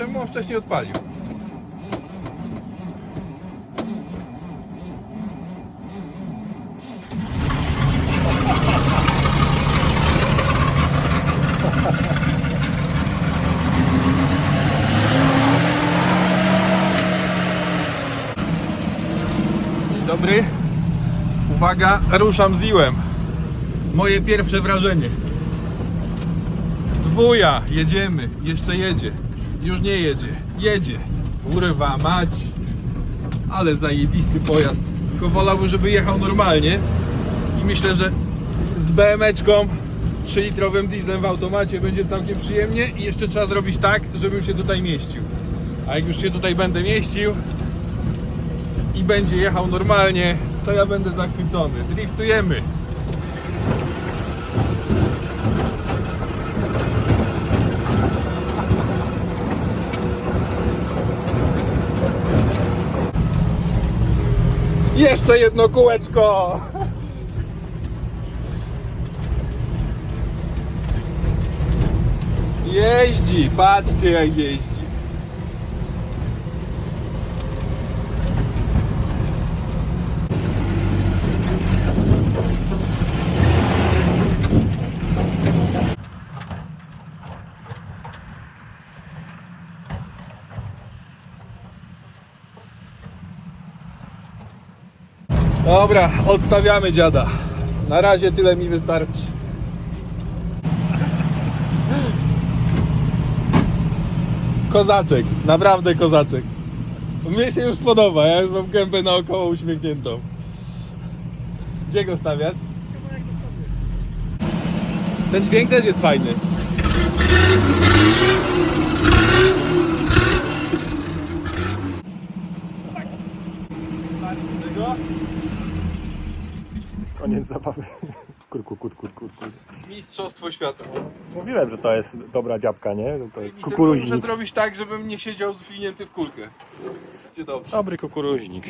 czemu on wcześniej odpalił? Dobry. Uwaga, ruszam z iłem. Moje pierwsze wrażenie. Dwuja, jedziemy, jeszcze jedzie. Już nie jedzie, jedzie. Kurwa mać. Ale zajebisty pojazd. Tylko wolałbym, żeby jechał normalnie. I myślę, że z BM-eczką 3-litrowym dieslem w automacie będzie całkiem przyjemnie i jeszcze trzeba zrobić tak, żebym się tutaj mieścił. A jak już się tutaj będę mieścił i będzie jechał normalnie, to ja będę zachwycony. Driftujemy. Jeszcze jedno kółeczko! Jeździ, patrzcie jak jeździ. Dobra, odstawiamy dziada. Na razie tyle mi wystarczy. Kozaczek, naprawdę kozaczek. Mnie się już podoba, ja już mam gębę naokoło uśmiechniętą. Gdzie go stawiać? Ten dźwięk też jest fajny. Koniec zabawy. Kurku, kut, kut. Mistrzostwo świata. Mówiłem, że to jest dobra dziabka, nie? Że to jest I muszę zrobić tak, żebym nie siedział zwinięty w kulkę. Będzie dobrze. Dobry kukuruźnik.